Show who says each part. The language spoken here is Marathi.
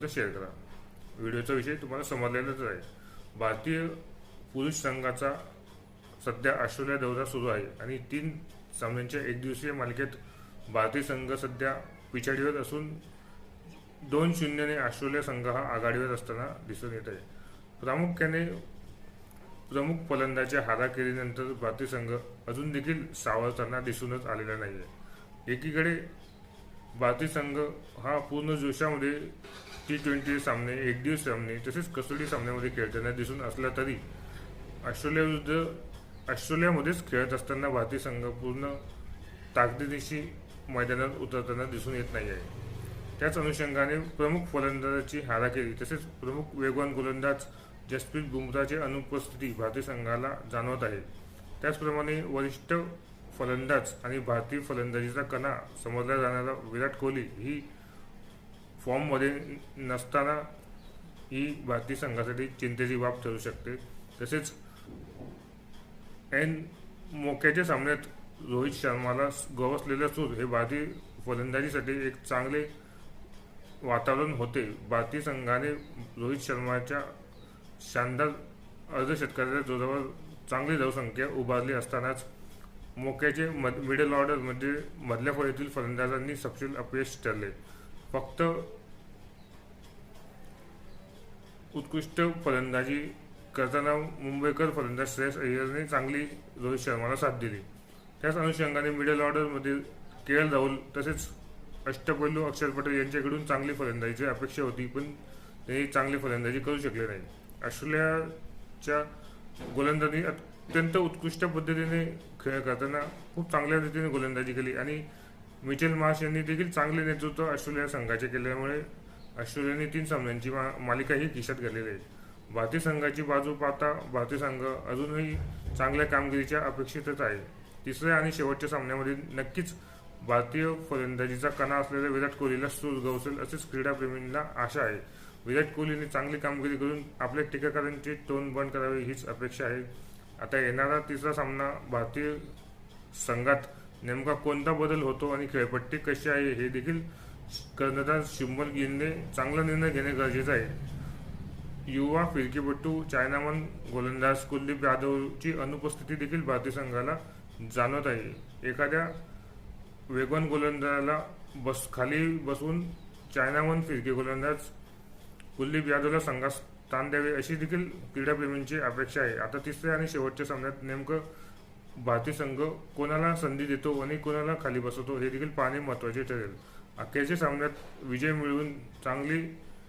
Speaker 1: शेअर करा. व्हिडिओचा विषय तुम्हाला समजलेलाच आहे. भारतीय पुरुष संघाचा सध्या ऑस्ट्रेलिया दौरा सुरू आहे आणि तीन सामन्यांच्या एकदिवसीय मालिकेत भारतीय संघ सध्या पिछाडीवर असून दोन शून्यने ऑस्ट्रेलिया संघ हा आघाडीवर असताना दिसून येत आहे. प्रामुख्याने प्रमुख फलंदाच्या हाराखेरीनंतर भारतीय संघ अजून देखील सावरताना दिसूनच आलेला नाही आहे एकीकडे भारतीय संघ हा पूर्ण जोशामध्ये टी ट्वेंटी सामने एकदिवस सामने तसेच कसोटी सामन्यामध्ये खेळताना दिसून असला तरी ऑस्ट्रेलियाविरुद्ध ऑस्ट्रेलियामध्येच खेळत असताना भारतीय संघ पूर्ण ताकदीनिशी मैदानात उतरताना दिसून येत नाही आहे त्याच अनुषंगाने प्रमुख फलंदाजाची हाराखेरी तसेच प्रमुख वेगवान गोलंदाज जसप्रीत बुमराची अनुपस्थिती भारतीय संघाला जाणवत आहे. त्याचप्रमाणे वरिष्ठ फलंदाज आणि भारतीय फलंदाजीचा कणा समजला जाणारा विराट कोहली ही फॉर्ममध्ये नसताना ही भारतीय संघासाठी चिंतेची बाब ठरू शकते. तसेच एन मोक्याच्या सामन्यात रोहित शर्माला गवसलेलं सूर हे भारतीय फलंदाजीसाठी एक चांगले वातावरण होते. भारतीय संघाने रोहित शर्माच्या शानदार अर्धशतकाच्या जोरावर चांगली धावसंख्या उभारली असतानाच मोक्याचे मध मिडल ऑर्डरमध्ये मधल्या फळीतील फलंदाजांनी सपशेल अपयश ठरले. फक्त उत्कृष्ट फलंदाजी करताना मुंबईकर फलंदाज श्रेयस अय्यरने चांगली रोहित शर्माला साथ दिली. त्याच अनुषंगाने मिडल ऑर्डरमध्ये के एल राहुल तसेच अष्टपैलू अक्षर पटेल यांच्याकडून चांगली फलंदाजीची अपेक्षा होती पण त्यांनी चांगली फलंदाजी करू शकले नाही ऑस्ट्रेलियाच्या गोलंदाजी अत्यंत उत्कृष्ट पद्धतीने खेळ करताना खूप चांगल्या रीतीने गोलंदाजी केली आणि मिचेल मार्श यांनी देखील चांगले नेतृत्व ऑस्ट्रेलिया संघाचे केल्यामुळे ऑस्ट्रेलियाने तीन सामन्यांची मा मालिकाही खिशात घातलेली आहे. भारतीय संघाची बाजू पाहता भारतीय संघ अजूनही चांगल्या कामगिरीच्या अपेक्षितच आहे. तिसऱ्या आणि शेवटच्या सामन्यामध्ये नक्कीच भारतीय फलंदाजीचा कणा असलेल्या विराट कोहलीला सूर गवसेल असेच क्रीडाप्रेमींना आशा आहे. विराट कोहलीने चांगली कामगिरी करून आपल्या टीकाकारांचे टोन बंद करावे हीच अपेक्षा आहे. आता येणारा तिसरा सामना भारतीय संघात नेमका कोणता बदल होतो आणि खेळपट्टी कशी आहे हे देखील कर्णधार शुभमन गिलने चांगला निर्णय घेणे गरजेचं आहे. युवा फिरकीपटू चायनामन गोलंदाज कुलदीप यादवची अनुपस्थिती देखील भारतीय संघाला जाणवत आहे. एखाद्या वेगवान गोलंदाजाला बस खाली बसून चायनामन फिरकी गोलंदाज कुलदीप यादवला संघात स्थान द्यावे अशी देखील क्रीडाप्रेमींची अपेक्षा आहे. आता तिसऱ्या आणि शेवटच्या सामन्यात नेमकं भारतीय संघ कोणाला संधी देतो आणि कोणाला खाली बसवतो हे देखील पाहणे महत्त्वाचे ठरेल. अखेरच्या सामन्यात विजय मिळवून चांगली